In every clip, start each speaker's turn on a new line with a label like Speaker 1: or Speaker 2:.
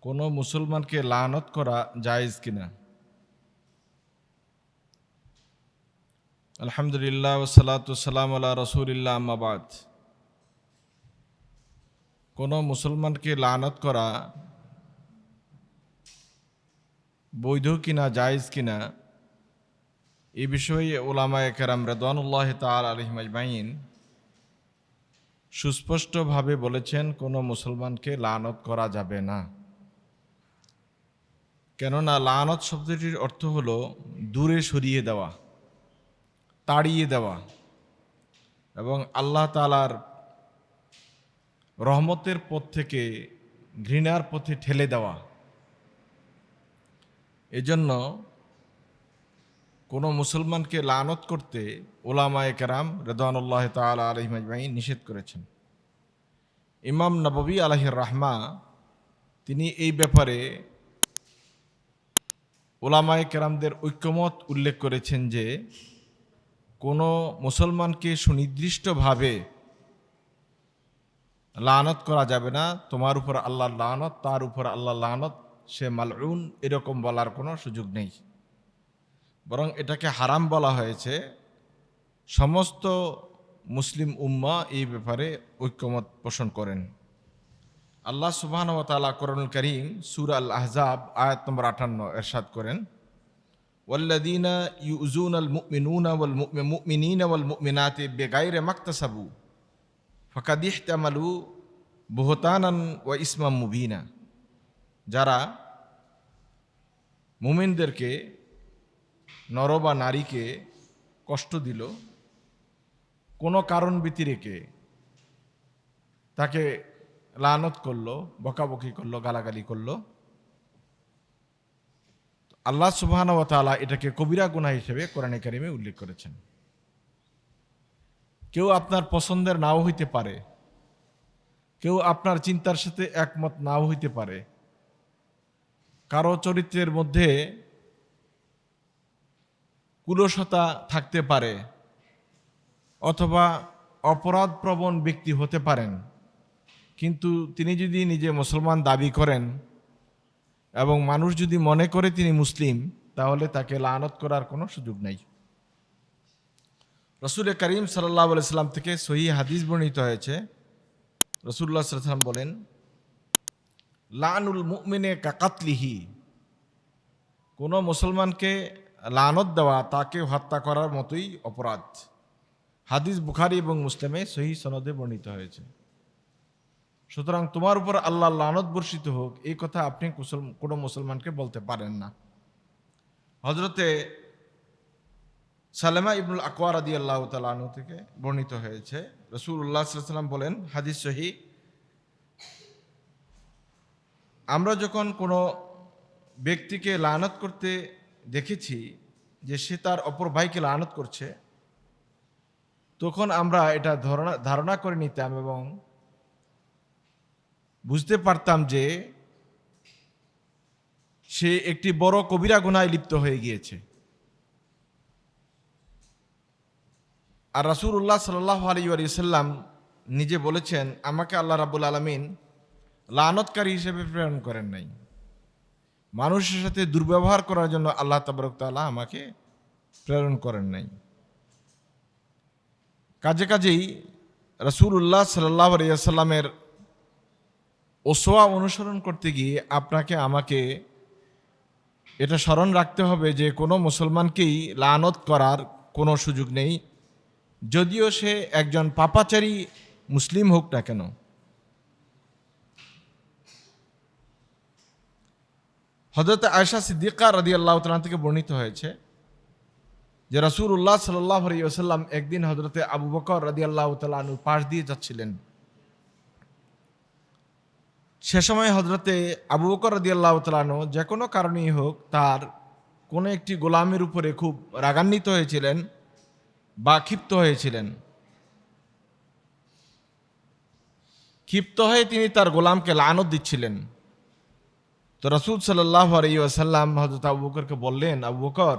Speaker 1: কোনো মুসলমানকে লানত করা জায়েজ কিনা? আলহামদুলিল্লাহ সালাতাম আল্লাহ রসুলিল্লাহ আমাবাদ কোনো মুসলমানকে লানত করা বৈধ কিনা, জায়েজ কিনা, এ বিষয়ে ওলামা কেরাম রেদানুল্লাহ তাল আলহিম আজমাইন সুস্পষ্টভাবে বলেছেন, কোনো মুসলমানকে লানত করা যাবে না। কেননা লানত শব্দটির অর্থ হলো দূরে সরিয়ে দেওয়া, তাড়িয়ে দেওয়া এবং আল্লাহ তালার রহমতের পথ থেকে ঘৃণার পথে ঠেলে দেওয়া। এজন্য কোনো মুসলমানকে লানত করতে ওলামায়ে কেরাম রেদানুল্লাহ তাল আলহিমাই নিষেধ করেছেন। ইমাম নববী আলহির রাহমা তিনি এই ব্যাপারে ওলামায়ে কেরামদের ঐক্যমত উল্লেখ করেছেন যে, কোনো মুসলমানকে সুনির্দিষ্টভাবে লানত করা যাবে না, তোমার উপর আল্লাহ লানত, তার উপর আল্লাহ লানত, সে মালউন এরকম বলার কোনো সুযোগ নেই। বরং এটাকে হারাম বলা হয়েছে। সমস্ত মুসলিম উম্মা এই ব্যাপারে ঐক্যমত পোষণ করেন। আল্লাহ সুবহান ও তালা করুল করিম সুর আল আহজাব আয়াত নম্বর আটান্ন এরশাদ করেন ওয়াল্লাদিনা ইউজুন আল মুমিনুন ওয়াল মুমিনিন ওয়াল মুমিনাতি বেগাইরে মাকতাসাবু, ফকাদ ইহতামালু বুহতানান ওয়া ইসমাম মুবিনা। যারা মুমিনদেরকে নর বা নারীকে কষ্ট দিল, কোনো কারণ ব্যতিরেকে, তাকে লানত করল, বকাবকি করল, গালাগালি করল। আল্লাহ সুবহান ও তালা এটাকে কবিরা গুণা হিসেবে কোরআনে কারিমে উল্লেখ করেছেন। কেউ আপনার পছন্দের নাও হইতে পারে। কেউ আপনার চিন্তার সাথে একমত নাও হইতে পারে। কারও চরিত্রের মধ্যে কুলসতা থাকতে পারে অথবা অপরাধ প্রবণ ব্যক্তি হতে পারেন। কিন্তু তিনি যদি নিজে মুসলমান দাবি করেন এবং মানুষ যদি মনে করে তিনি মুসলিম, তাহলে তাকে লানত করার কোনো সুযোগ নেই। রসুল করিম সাল্লাহ সাল্লাম থেকে সহি হাদিস বর্ণিত হয়েছে। রসুল্লাহ সাল্লাম বলেন, লানুল মুমিনে কাকাতলিহি কোনো মুসলমানকে লানত দেওয়া, তাকে হত্যা করার মতোই অপরাধ। হাদিস বুখারি এবং মুসলিমে সহি সনদে বর্ণিত হয়েছে। সুতরাং তোমার উপর আল্লাহ লানত বর্ষিত হোক, এই কথা আপনি কোনো মুসলমানকে বলতে পারেন না। হজরতে সালেমা ইবনুল আকওয়ার আদি আল্লাহ তালু থেকে বর্ণিত হয়েছে রসুল উল্লাহ সাল্লাম বলেন, হাদিস সহি আমরা যখন কোনো ব্যক্তিকে লানত করতে দেখেছি যে সে তার অপর ভাইকে লানত করছে, তখন আমরা এটা ধারণা ধারণা করে নিতাম এবং বুঝতে পারতাম যে সে একটি বড় কবিরা গুনায় লিপ্ত হয়ে গিয়েছে। আর রাসুল উল্লাহ সাল্লাহ আলী সাল্লাম নিজে বলেছেন, আমাকে আল্লাহ রাবুল আলমিন লানতকারী হিসেবে প্রেরণ করেন নাই। মানুষের সাথে দুর্ব্যবহার করার জন্য আল্লাহ তাবরক তাআলা আমাকে প্রেরণ করেন নাই। কাজে কাজেই রসুল উল্লাহ সাল্লাহ আলিয়াল্লামের ওসোয়া অনুসরণ করতে গিয়ে আপনাকে আমাকে এটা স্মরণ রাখতে হবে যে কোনো মুসলমানকেই লানত করার কোনো সুযোগ নেই, যদিও সে একজন পাপাচারী মুসলিম হোক না কেন। হজরত আয়সা সিদ্দিকা রদি আল্লাহ তালা থেকে বর্ণিত হয়েছে যে রসুল উল্লাহ সাল্লাহ আলিয়াল্লাম একদিন হজরতে আবু বকর রদি আল্লাহ তালুর পাশ দিয়ে যাচ্ছিলেন। সে সময় হজরতে আবু বকর রদি আল্লাহ তালানো যে কোনো কারণেই হোক তার কোনো একটি গোলামের উপরে খুব রাগান্বিত হয়েছিলেন বা ক্ষিপ্ত হয়েছিলেন। ক্ষিপ্ত হয়ে তিনি তার গোলামকে লানত দিচ্ছিলেন। তো রসুল সাল্লাহ আলী হজরত আবু বকরকে বললেন, আবু বকর,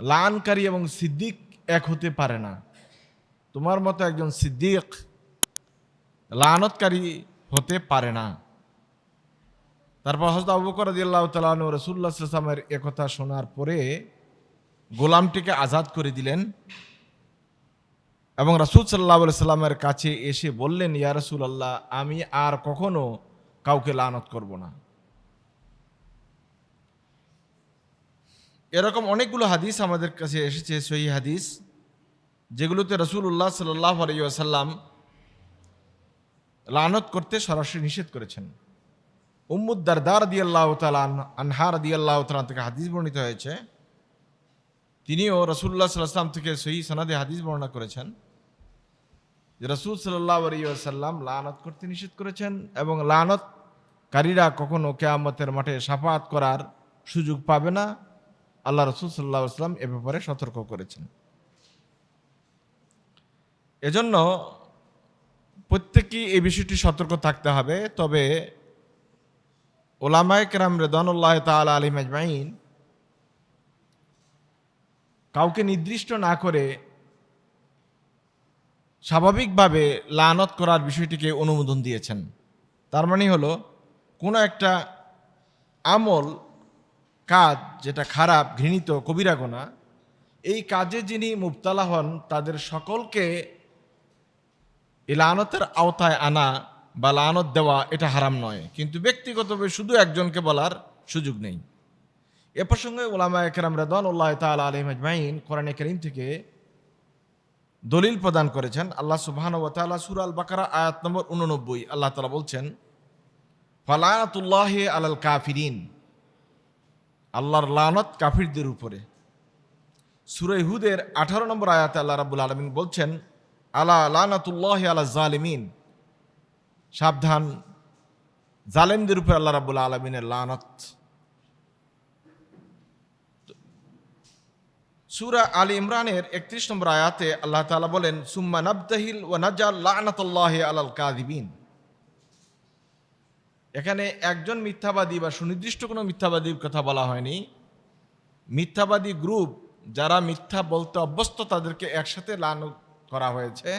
Speaker 1: লানকারী এবং সিদ্দিক এক হতে পারে না। তোমার মতো একজন সিদ্দিক লানতকারী হতে পারে না। তারপর হজরত আবু বকর রাদিয়াল্লাহ তাআলা একথা শোনার পরে গোলামটিকে আজাদ করে দিলেন এবং রাসুল সাল্লাহ সাল্লামের কাছে এসে বললেন, ইয়া রসুল আল্লাহ আমি আর কখনো কাউকে লানত করব না। এরকম অনেকগুলো হাদিস আমাদের কাছে এসেছে, সহি হাদিস, যেগুলোতে রসুল্লাহ সাল্লাহ আলিয়াসাল্লাম লানত করতে সরাসরি নিষেধ করেছেন। উম্মুদ্দার দার দিয়াল্লাহ তালান আনহার দিয়াল্লাহ তালান থেকে হাদিস বর্ণিত হয়েছে। তিনিও রসুল্লাহ সাল্লাম থেকে সহি সনাদে হাদিস বর্ণনা করেছেন যে রসুল সাল্লাহ আলিয়াল্লাম লানত করতে নিষেধ করেছেন এবং লানতকারীরা কখনো কেয়ামতের মাঠে সাফাত করার সুযোগ পাবে না। আল্লাহ রসুল সাল্লাহ আসলাম এ ব্যাপারে সতর্ক করেছেন। এজন্য প্রত্যেকেই এই বিষয়টি সতর্ক থাকতে হবে। তবে ওলামায় কেরাম রেদানুল্লাহ তাল আলী মাজমাইন কাউকে নির্দিষ্ট না করে স্বাভাবিকভাবে লানত করার বিষয়টিকে অনুমোদন দিয়েছেন। তার মানে হলো, কোনো একটা আমল, কাজ যেটা খারাপ, ঘৃণিত কবিরা গোনা এই কাজে যিনি মুবতালা হন, তাদের সকলকে এই লানতের আওতায় আনা বা লানত দেওয়া এটা হারাম নয়। কিন্তু ব্যক্তিগতভাবে শুধু একজনকে বলার সুযোগ নেই। এ প্রসঙ্গে ওলামা একরাম রেদন উল্লাহ তাল আলম আজমাইন কোরআন করিম থেকে দলিল প্রদান করেছেন। আল্লাহ সুবহান ও তাআলা সূরা আল বাকারা আয়াত নম্বর উননব্বই, আল্লাহ তালা বলছেন ফালাতুল্লাহ আলাল কাফিরিন আল্লাহর লানত কাফিরদের উপরে। সুরে হুদের আঠারো নম্বর আয়াতে আল্লাহ রাবুল আলমিন বলছেন আলা লানাতুল্লাহ আলা জালিমিন। সাবধান। জালেমদের উপরে আল্লাহ রাবুল আলমিনের লানত। সুরা আলী ইমরানের একত্রিশ নম্বর আয়াতে আল্লাহ তালা বলেন, সুম্মা নাবদাহিল ও নাজাল লানাতুল্লাহ আলাল কাদিবিন এখানে একজন মিথ্যাবাদী বা সুনির্দিষ্ট কোনো মিথ্যাবাদীর কথা বলা হয়নি। মিথ্যাবাদী গ্রুপ যারা মিথ্যা বলতে অভ্যস্ত, তাদেরকে একসাথে লান করা হয়েছে।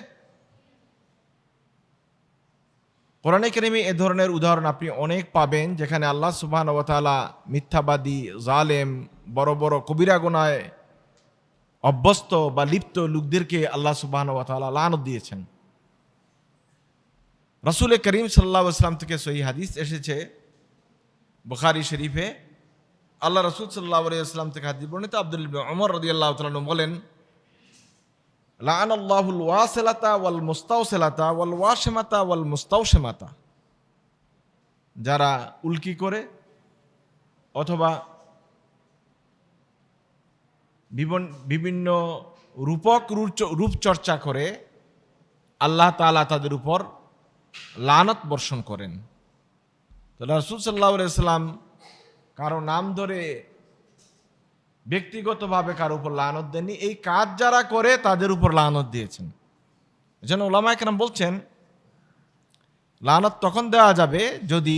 Speaker 1: কোরআনে কেরিমে এ ধরনের উদাহরণ আপনি অনেক পাবেন যেখানে আল্লাহ সুবহান ওতালা মিথ্যাবাদী জালেম বড় বড় কবিরা গোনায় অভ্যস্ত বা লিপ্ত লোকদেরকে আল্লাহ সুবহান ওতালা লানত দিয়েছেন। রসুল করিম সাল্লা ইসলাম থেকে সহি হাদিস এসেছে বুখারি শরীফে। আল্লাহ রসুল সাল্লাহ ইসলাম থেকে হাদিস বর্ণিত। আব্দুল অমর রদি আল্লাহ তালন বলেন লান আল্লাহুল ওয়াসেলাতা ওয়াল মুস্তাউসেলাতা ওয়াল ওয়াসেমাতা ওয়াল মুস্তাউসেমাতা যারা উল্কি করে অথবা বিভিন্ন রূপক রূপচর্চা করে আল্লাহ তালা তাদের উপর লানত বর্ষণ করেন। তো রাসুল সাল্লাহ সাল্লাম কারও নাম ধরে ব্যক্তিগতভাবে কারও উপর লানত দেননি। এই কাজ যারা করে, তাদের উপর লানত দিয়েছেন। যেন ওলামা একরাম বলছেন, লানত তখন দেওয়া যাবে যদি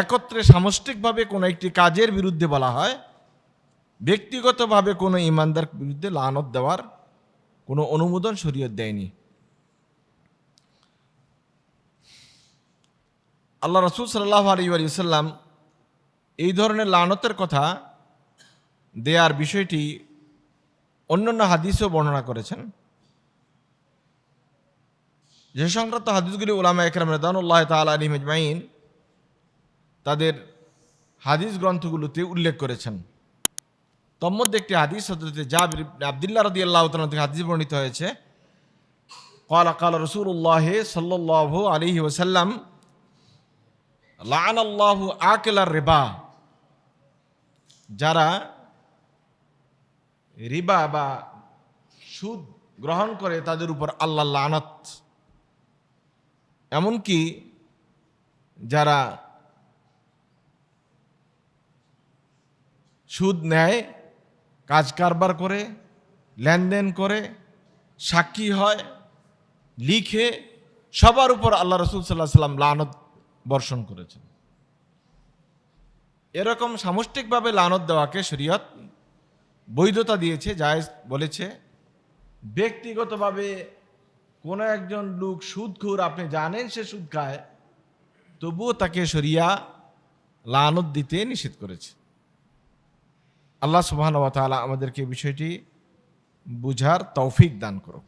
Speaker 1: একত্রে সামষ্টিকভাবে কোনো একটি কাজের বিরুদ্ধে বলা হয়, ব্যক্তিগতভাবে কোনো ইমানদার বিরুদ্ধে লানত দেওয়ার কোনো অনুমোদন শরীয়ত দেয়নি। আল্লাহ রসুল সাল্লাহ আলী সাল্লাম এই ধরনের লানতের কথা দেয়ার বিষয়টি অন্যান্য হাদিসও বর্ণনা করেছেন যে সংক্রান্ত হাদিসগুলি ওলামা একরাম রেদানুল্লাহ তাল আলী মজমাইন তাদের হাদিস গ্রন্থগুলোতে উল্লেখ করেছেন তন্মধ্যে একটি হাদিস হজরত জাবির আবদুল্লাহ রদি আল্লাহ থেকে হাদিস বর্ণিত হয়েছে قال قال رسول الله صلى الله عليه وسلم লান আল্লাহ আকেলার রেবা যারা রিবা বা সুদ গ্রহণ করে তাদের উপর আল্লাহ লানত। এমনকি যারা সুদ নেয়, কাজ কারবার করে, লেনদেন করে, সাক্ষী হয়, লিখে সবার উপর আল্লাহ রসুল সাল্লাহ সাল্লাম লানত বর্ষণ করেছেন। এরকম সামষ্টিকভাবে লানত দেওয়াকে শরীয়ত বৈধতা দিয়েছে, জায়েজ বলেছে। ব্যক্তিগতভাবে কোনো একজন লোক সুদখুর, আপনি জানেন সে সুদ খায়, তবুও তাকে সরিয়া লানত দিতে নিষেধ করেছে। আল্লাহ সুবাহ আমাদেরকে বিষয়টি বুঝার তৌফিক দান করুক।